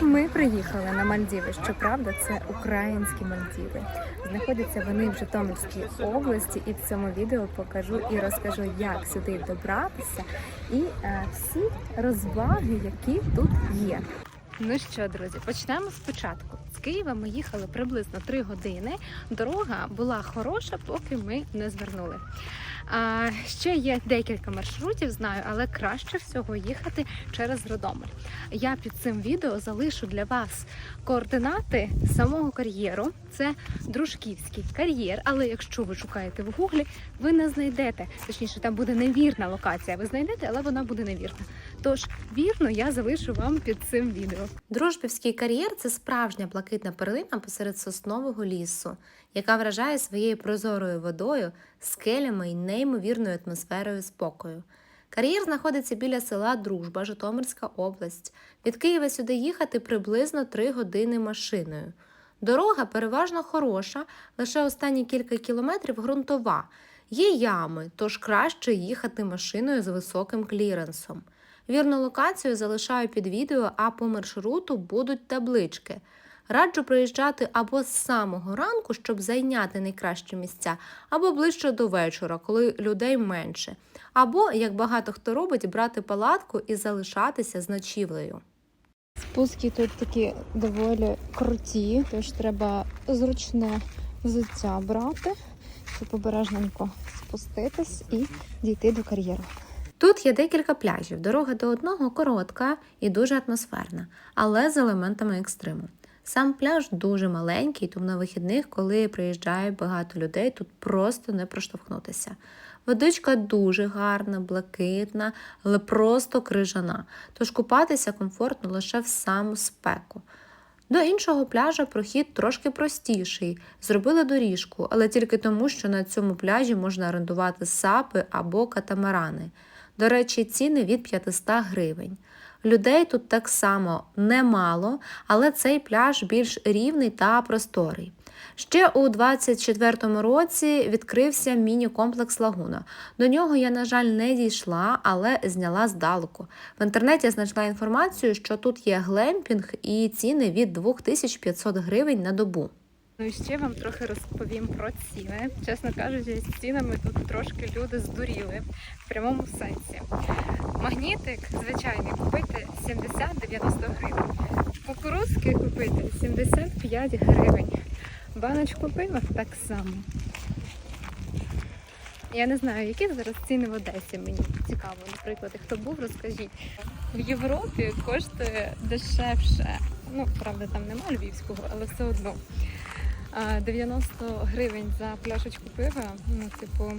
Ми приїхали на Мальдіви. Щоправда, це українські Мальдіви. Знаходяться вони в Житомирській області, і в цьому відео покажу і розкажу, як сюди добратися, і е, всі розваги, які тут є. Ну що, друзі, почнемо спочатку. З Києва ми їхали приблизно 3 години. Дорога була хороша, поки ми не звернули. А, ще є декілька маршрутів, знаю, але краще всього їхати через Родомир. Я під цим відео залишу для вас координати самого кар'єру. Це дружківський кар'єр, але якщо ви шукаєте в гуглі, ви не знайдете. Точніше, там буде невірна локація. Ви знайдете, але вона буде невірна. Тож вірно я залишу вам під цим відео. Дружбівський кар'єр це справжня блакитна перлина посеред соснового лісу, яка вражає своєю прозорою водою, скелями і неймовірною атмосферою спокою. Кар'єр знаходиться біля села Дружба, Житомирська область. Від Києва сюди їхати приблизно 3 години машиною. Дорога переважно хороша, лише останні кілька кілометрів ґрунтова. Є ями, тож краще їхати машиною з високим кліренсом. Вірну локацію залишаю під відео, а по маршруту будуть таблички. Раджу приїжджати або з самого ранку, щоб зайняти найкращі місця, або ближче до вечора, коли людей менше. Або, як багато хто робить, брати палатку і залишатися з ночівлею. Спуски тут такі доволі круті, тож треба зручне взуття брати, щоб обережненько спуститись і дійти до кар'єру. Тут є декілька пляжів. Дорога до одного коротка і дуже атмосферна, але з елементами екстриму. Сам пляж дуже маленький, тому на вихідних, коли приїжджає багато людей, тут просто не проштовхнутися. Водичка дуже гарна, блакитна, але просто крижана, тож купатися комфортно лише в саму спеку. До іншого пляжа прохід трошки простіший. Зробили доріжку, але тільки тому, що на цьому пляжі можна орендувати сапи або катамарани. До речі, ціни від 500 гривень. Людей тут так само немало, але цей пляж більш рівний та просторий. Ще у 24-му році відкрився міні-комплекс Лагуна. До нього я, на жаль, не дійшла, але зняла здалеку. В інтернеті знайшла інформацію, що тут є глемпінг і ціни від 2500 гривень на добу. Ну і ще вам трохи розповім про ціни. Чесно кажучи, з цінами тут трошки люди здуріли в прямому сенсі. Магнітик звичайний купити 70-90 гривень. Кукурузки купити 75 гривень. Баночку пива так само. Я не знаю, які зараз ціни в Одесі. Мені цікаво, наприклад, хто був, розкажіть. В Європі коштує дешевше. Ну, правда, там нема львівського, але все одно. А, 90 гривень за пляшечку пива. Ну, типу,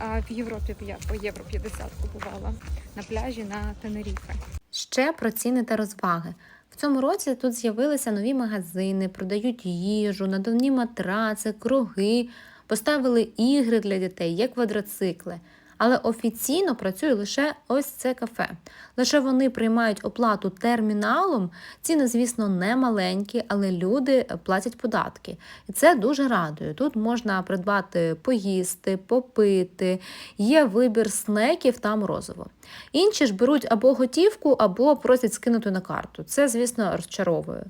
в Європі я по євро 50 купувала на пляжі на Тенеріфе. Ще про ціни та розваги. В цьому році тут з'явилися нові магазини, продають їжу, надувні матраци, круги, поставили ігри для дітей, є квадроцикли. Але офіційно працює лише ось це кафе. Лише вони приймають оплату терміналом. Ціни, звісно, не маленькі, але люди платять податки. І це дуже радує. Тут можна придбати поїсти, попити, є вибір снеків та морозиво. Інші ж беруть або готівку, або просять скинути на карту. Це, звісно, розчаровує.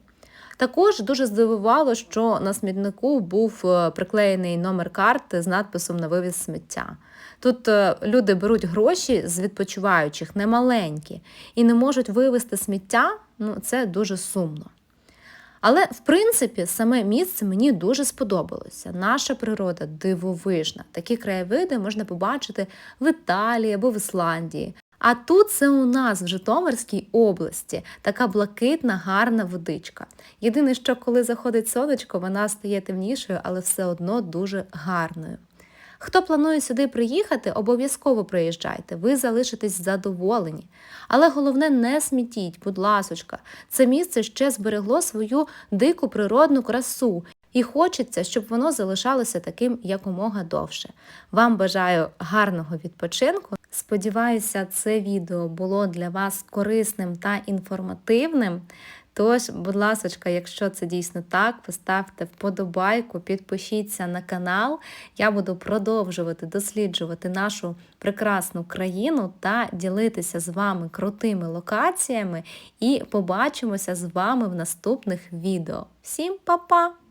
Також дуже здивувало, що на смітнику був е, приклеєний номер карти з надписом на вивіз сміття. Тут е, люди беруть гроші з відпочиваючих, немаленькі, і не можуть вивезти сміття. Ну, це дуже сумно. Але, в принципі, саме місце мені дуже сподобалося. Наша природа дивовижна. Такі краєвиди можна побачити в Італії або в Ісландії. А тут це у нас в Житомирській області така блакитна, гарна водичка. Єдине, що коли заходить сонечко, вона стає темнішою, але все одно дуже гарною. Хто планує сюди приїхати, обов'язково приїжджайте, ви залишитесь задоволені. Але головне, не смітіть, будь ласочка, це місце ще зберегло свою дику природну красу. І хочеться, щоб воно залишалося таким якомога довше. Вам бажаю гарного відпочинку. Сподіваюся, це відео було для вас корисним та інформативним. Тож, будь ласочка, якщо це дійсно так, поставте вподобайку, підпишіться на канал. Я буду продовжувати досліджувати нашу прекрасну країну та ділитися з вами крутими локаціями. І побачимося з вами в наступних відео. Всім па-па!